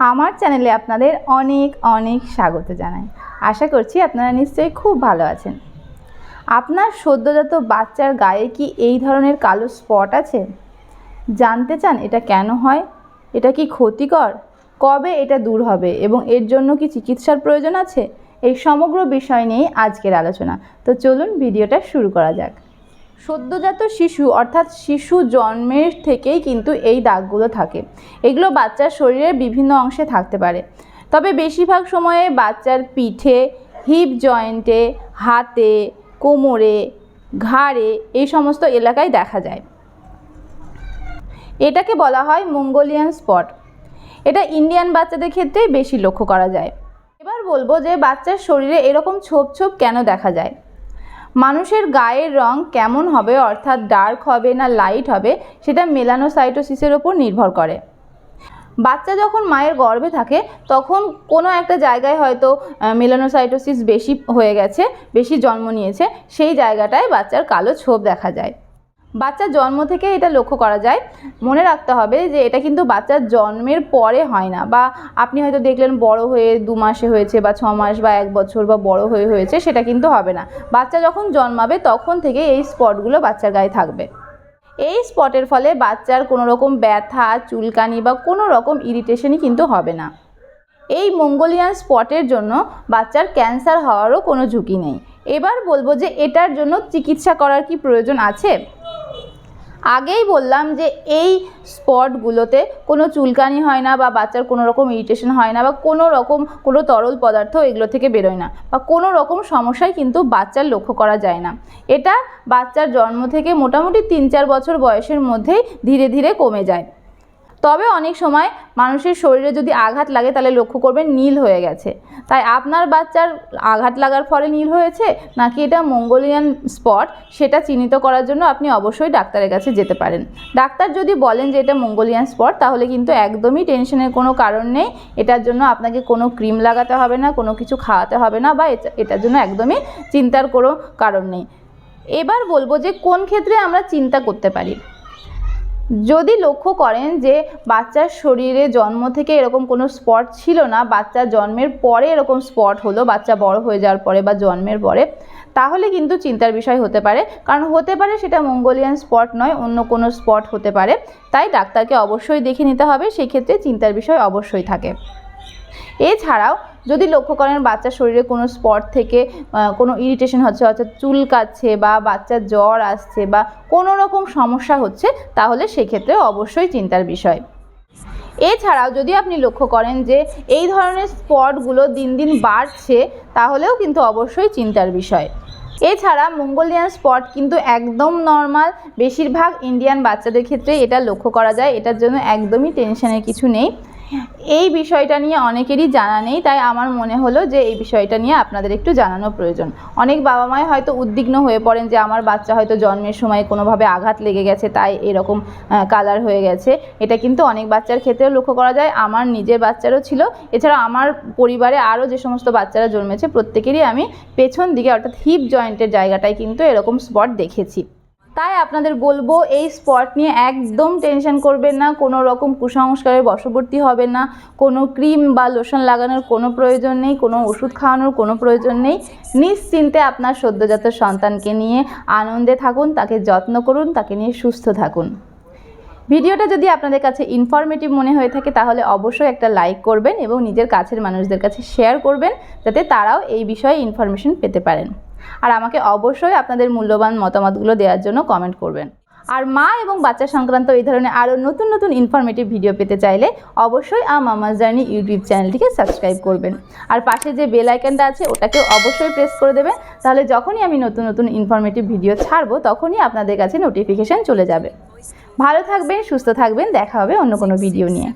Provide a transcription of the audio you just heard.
আমার চ্যানেলে আপনাদের অনেক অনেক স্বাগত জানাই। আশা করছি আপনারা নিশ্চয়ই খুব ভালো আছেন। আপনার সদ্যজাত বাচ্চার গায়ে কি এই ধরনের কালো স্পট আছে? জানতে চান এটা কেন হয়? এটা কি ক্ষতিকর? কবে এটা দূর হবে? এবং এর জন্য কি চিকিৎসার প্রয়োজন আছে? এই সমগ্র বিষয় নিয়েই আজকের আলোচনা। তো চলুন ভিডিওটা শুরু করা যাক। সদ্যজাত শিশু, অর্থাৎ শিশু জন্মের থেকেই কিন্তু এই দাগগুলো থাকে। এগুলো বাচ্চার শরীরের বিভিন্ন অংশে থাকতে পারে। তবে বেশিরভাগ সময়ে বাচ্চার পিঠে হিপ জয়েন্টে হাতে, কোমরে, ঘাড়ে এই সমস্ত এলাকায় দেখা যায়। এটাকে বলা হয় মঙ্গোলিয়ান স্পট। এটা ইন্ডিয়ান বাচ্চাদের ক্ষেত্রে বেশি লক্ষ্য করা যায়। এবার বলব যে বাচ্চার শরীরে এরকম ছোপ ছোপ কেন দেখা যায়? মানুষের গায়ের রং কেমন হবে, অর্থাৎ ডার্ক হবে না লাইট হবে, সেটা মেলানোসাইটোসিসের ওপর নির্ভর করে। বাচ্চা যখন মায়ের গর্ভে থাকে, তখন কোনো একটা জায়গায় হয়তো মেলানোসাইটোসিস বেশি হয়ে গেছে, বেশি জন্ম নিয়েছে, সেই জায়গাটায় বাচ্চার কালো ছোপ দেখা যায়। বাচ্চার জন্ম থেকে এটা লক্ষ্য করা যায়। মনে রাখতে হবে যে এটা কিন্তু বাচ্চার জন্মের পরে হয় না বা আপনি হয়তো দেখলেন বড় হয়ে দু মাসে হয়েছে বা ছ মাস বা এক বছর বা বড় হয়ে হয়েছে, সেটা কিন্তু হবে না। বাচ্চা যখন জন্মাবে তখন থেকে এই স্পটগুলো বাচ্চার গায়ে থাকবে। এই স্পটের ফলে বাচ্চার কোনো রকম ব্যথা, চুলকানি বা কোনো রকম ইরিটেশনই কিন্তু হবে না। এই মঙ্গোলিয়ান স্পটের জন্য বাচ্চার ক্যান্সার হওয়ারও কোনো ঝুঁকি নেই। এবার বলব যে এটার জন্য চিকিৎসা করার কি প্রয়োজন আছে? আগেই বললাম যে এই স্পটগুলোতে কোনো চুলকানি হয় না বা বাচ্চার কোনো রকম ইরিটেশন হয় না বা কোনো রকম কোনো তরল পদার্থ এগুলো থেকে বেরোয় না বা কোনো রকম সমস্যাই কিন্তু বাচ্চার লক্ষ্য করা যায় না। এটা বাচ্চার জন্ম থেকে মোটামুটি তিন চার বছর বয়সের মধ্যেই ধীরে ধীরে কমে যায়। তবে অনেক সময় মানুষের শরীরে যদি আঘাত লাগে তাহলে লক্ষ্য করবেন নীল হয়ে গেছে। তাই আপনার বাচ্চার আঘাত লাগার ফলে নীল হয়েছে নাকি এটা মঙ্গোলিয়ান স্পট সেটা চিহ্নিত করার জন্য আপনি অবশ্যই ডাক্তারের কাছে যেতে পারেন। ডাক্তার যদি বলেন যে এটা মঙ্গোলিয়ান স্পট তাহলে কিন্তু একদমই টেনশনের কোনো কারণ নেই। এটার জন্য আপনাকে কোনো ক্রিম লাগাতে হবে না, কোনো কিছু খাওয়াতে হবে না বা এটার জন্য একদমই চিন্তার কোনো কারণ নেই। এবার বলব যে কোন ক্ষেত্রে আমরা চিন্তা করতে পারি। যদি লক্ষ্য করেন যে বাচ্চার শরীরে জন্ম থেকে এরকম কোনো স্পট ছিল না, বাচ্চা জন্মের পরে এরকম স্পট হলো, বাচ্চা বড় হয়ে যাওয়ার পরে বা জন্মের পরে, তাহলে কিন্তু চিন্তার বিষয় হতে পারে। কারণ হতে পারে সেটা মঙ্গোলিয়ান স্পট নয়, অন্য কোনো স্পট হতে পারে। তাই ডাক্তারকে অবশ্যই দেখে নিতে হবে, সেক্ষেত্রে চিন্তার বিষয় অবশ্যই থাকে। এছাড়াও যদি লক্ষ্য করেন বাচ্চার শরীরে কোনো স্পট থেকে কোনো ইরিটেশন হচ্ছে অর্থাৎ চুলকাচ্ছে বা বাচ্চার জ্বর আসছে বা কোনো রকম সমস্যা হচ্ছে, তাহলে সেক্ষেত্রে অবশ্যই চিন্তার বিষয়। এছাড়াও যদি আপনি লক্ষ্য করেন যে এই ধরনের স্পটগুলো দিন দিন বাড়ছে, তাহলেও কিন্তু অবশ্যই চিন্তার বিষয়। এছাড়া মঙ্গোলিয়ান স্পট কিন্তু একদম নর্মাল। বেশিরভাগ ইন্ডিয়ান বাচ্চাদের ক্ষেত্রে এটা লক্ষ্য করা যায়, এটার জন্য একদমই টেনশনের কিছু নেই। এই বিষয়টা নিয়ে অনেকেরই জানা নেই, তাই আমার মনে হলো যে এই বিষয়টা নিয়ে আপনাদের একটু জানানো প্রয়োজন। অনেক বাবা মাই হয়তো উদ্বিগ্ন হয়ে পড়েন যে আমার বাচ্চা হয়তো জন্মের সময় কোনোভাবে আঘাত লেগে গেছে, তাই এরকম কালার হয়ে গেছে। এটা কিন্তু অনেক বাচ্চার ক্ষেত্রেও লক্ষ্য করা যায়, আমার নিজের বাচ্চারও ছিল। এছাড়া আমার পরিবারে আরও যে সমস্ত বাচ্চারা জন্মেছে, প্রত্যেকেরই আমি পেছন দিকে অর্থাৎ হিপ জয়েন্টের জায়গাটায় কিন্তু এরকম স্পট দেখেছি। তাই আপনাদের বলব, এই স্পট নিয়ে একদম টেনশন করবেন না, কোনো রকম কুসংস্কারের বশবর্তী হবেন না, কোনো ক্রিম বা লোশন লাগানোর কোনো প্রয়োজন নেই, কোনো ওষুধ খাওয়ানোর কোনো প্রয়োজন নেই। নিশ্চিন্তে আপনার সদ্যজাত সন্তানকে নিয়ে আনন্দে থাকুন, তাকে যত্ন করুন, তাকে নিয়ে সুস্থ থাকুন। ভিডিওটা যদি আপনাদের কাছে ইনফরমেটিভ মনে হয়ে থাকে, তাহলে অবশ্যই একটা লাইক করবেন এবং নিজের কাছের মানুষদের কাছে শেয়ার করবেন, যাতে তারাও এই বিষয়ে ইনফরমেশন পেতে পারেন। আর আমাকে অবশ্যই আপনাদের মূল্যবান মতামতগুলো দেওয়ার জন্য কমেন্ট করবেন। আর মা এবং বাচ্চা সংক্রান্ত এই ধরনের আরও নতুন নতুন ইনফরমেটিভ ভিডিও পেতে চাইলে অবশ্যই আ মামাজ জার্নি ইউটিউব চ্যানেলটিকে সাবস্ক্রাইব করবেন। আর পাশে যে বেল আইকনটা আছে, ওটাকেও অবশ্যই প্রেস করে দেবেন। তাহলে যখনই আমি নতুন নতুন ইনফরমেটিভ ভিডিও ছাড়বো, তখনই আপনাদের কাছে নোটিফিকেশান চলে যাবে। ভালো থাকবেন, সুস্থ থাকবেন, দেখা হবে অন্য কোনো ভিডিও নিয়ে।